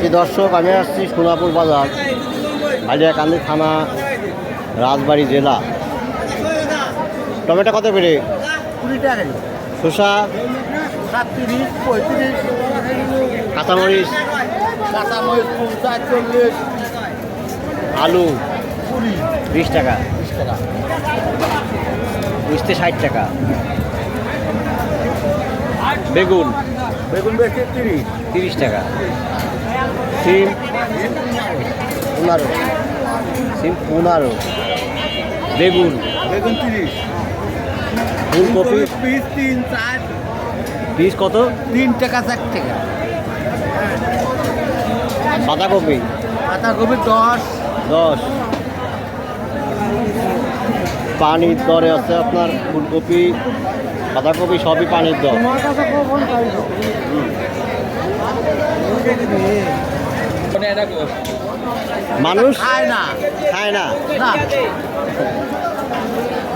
কি দর্শক আমি আসছি সোনাপুর বাজার হালিয়াকান্দি থানা রাজবাড়ি জেলা। টমেটো কত টাকা শসা? কাঁচামরিচ? আলু? বিশ টাকা। বিশ টাকা। ষাট টাকা। বেগুন? বেগুন বেশি তিরিশ। তিরিশ টাকা। সিম? পনেরো। সিম পনেরো। বেগুন। বেগুন তিরিশ। ফুলকপি। পিস তিন চার। পিস কত? তিন টাকা চার টাকা। বাঁধাকপি। পাতাকপি দশ। দশ। পানির দরে আছে আপনার ফুলকপি। বাঁধাকপি সবই পানির দর। মানুষ? খায় না। খায় না।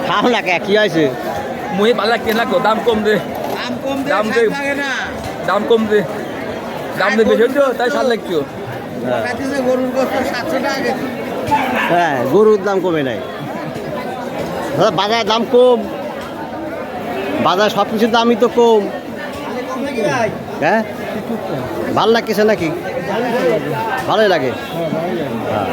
খাও না কে কি হয়েছে? মুহি ভালো লাগছে না গো দাম কম দে। দাম কম দাম দে। দাম কম দে। দাম দে বেশি হচ্ছে তাই সার লাগছো হ্যাঁ। গরুর গোস্ত সাতশো টাকা হ্যাঁ গরুর দাম কমে নাই। দাদা বাজারের দাম কম। বাজার সব কিছুর দামই তো কম। হ্যাঁ? ভালো লাগতেছে নাকি? ভালোই লাগে। হ্যাঁ।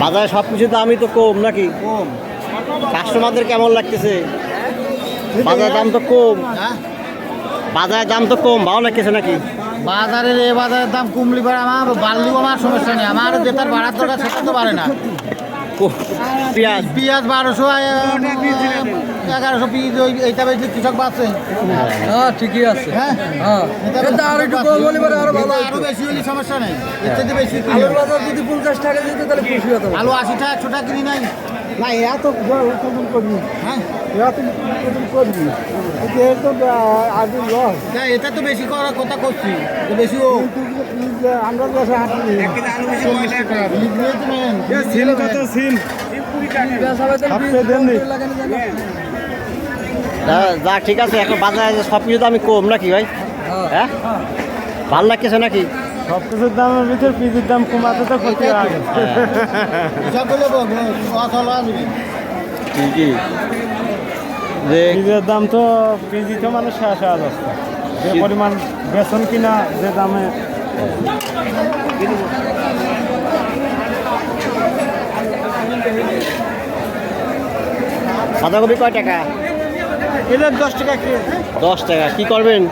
বাজারে সব কিছুর দামই তো কম নাকি? কম কাস্টমারদের কেমন লাগতেছে? বাজারের দাম তো কম। হ্যাঁ। বাজারের দাম তো কম ভালো লাগতেছে নাকি? বাজারের এ বাজারের দাম কমলি পারে আমার বাড়লেও আমার সমস্যা নেই। আমার যেটার বাড়ার দরকার সেটা তো পারে না। পেঁয়াজ। পেঁয়াজ বারোশো এগারোশো পিস ওই এইটা বেশি কৃষক বাড়ছে হ্যাঁ ঠিকই আছে। হ্যাঁ? হ্যাঁ এটা একটু কম হলে আরও ভালো আরও বেশি হলে সমস্যা নেই। এর থেকে বেশি আলুর বাজার যদি পঞ্চাশ টাকা দিত তাহলে খুশি হতো। আলু আশি টাকা একশো টাকা কিনি নাই। না এত উৎপাদন করবি। হ্যাঁ। এত উৎপাদন করবি। এর তো আগে লস তা এটা তো বেশি করার কথা করছি। তো বেশি ও। কিন্তু আমরা হাঁটি তো কত সিল যা- যা ঠিক আছে এখন বাজারে সব কিছু দামই কম নাকি ভাই? হ্যাঁ। ভালো লাগতেছে নাকি? সব কিছুর দামের ভিতর পিজির দাম কমাতে তো ক্ষতি আগে। ঠিকই। যে পিজের দাম তো পিজি তো মানে শেষ হওয়া যাচ্ছে যে পরিমাণ বেতন কিনা যে দামে। বাঁধাকপি কয় টাকা? এটা দশ টাকা দশ টাকা কি করবেন?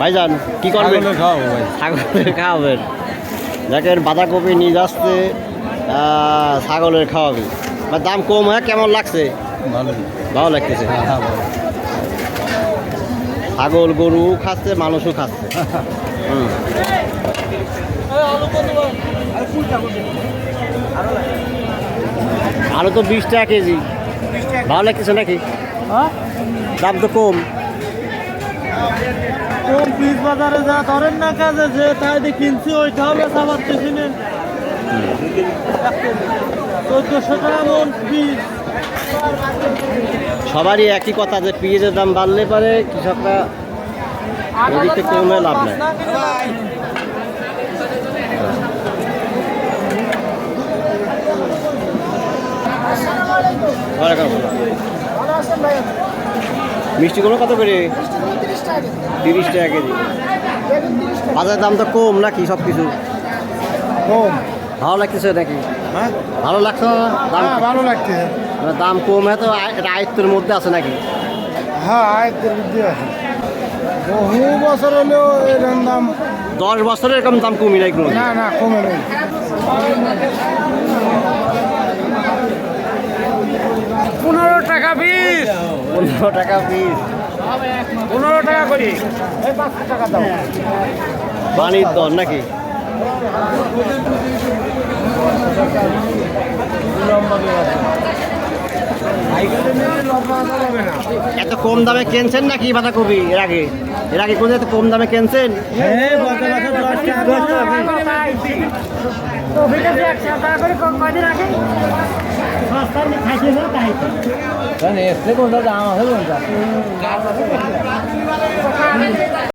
ভাইজান কি করবেন ছাগলের খাওয়াবেন দেখেন বাঁধাকপি নিয়ে যাচ্ছে ছাগলের খাওয়াবে। বা দাম কম হয়? কেমন লাগছে? ভালো। ভালো লাগতেছে। ছাগল গরু খাচ্ছে মানুষও খাচ্ছে। হুম। আলু তো বিশ টাকা কেজি। ভালো লাগতেছে নাকি? হ্যাঁ? দাম তো কম। কোন পিস বাজারে যা ধরেন না কাজে যে তাই দিয়ে কিনছি ওইটাও বেচা পারতেছি না চোদ্দশো টাকা মন পিস। সবারই একই কথা যে পেঁয়াজের দাম বাড়লে পারে কৃষকরা থেকে কমে লাভ নাই। ওয়ালাইকুম আসসালাম। মিষ্টিগুলো কত করে? তিরিশ টাকা কেজি। বাজারের দাম তো কম নাকি সব কিছু কম। ভালো লাগতেছে নাকি? হ্যাঁ। ভালো লাগছে? না দাম হ্যাঁ ভালো লাগছে। মানে দাম কম হয় তো আয়- আয়ত্তের মধ্যে আছে নাকি? হ্যাঁ আয়ত্তের মধ্যে আছে। বহু বছর হলেও এরকম দাম দশ বছরের এরকম দাম কমই নাই কোনো। না না কমে নেই পনেরো টাকা পিস পনেরো টাকা পিস পনেরো টাকা করি। পানির দর নাকি? এত কম দামে কিনছেন নাকি বাঁধাকপি? এর আগে। এর আগে কোন এত কম দামে কিনছেন? এসে কোনটা দাম আছে কোনটা?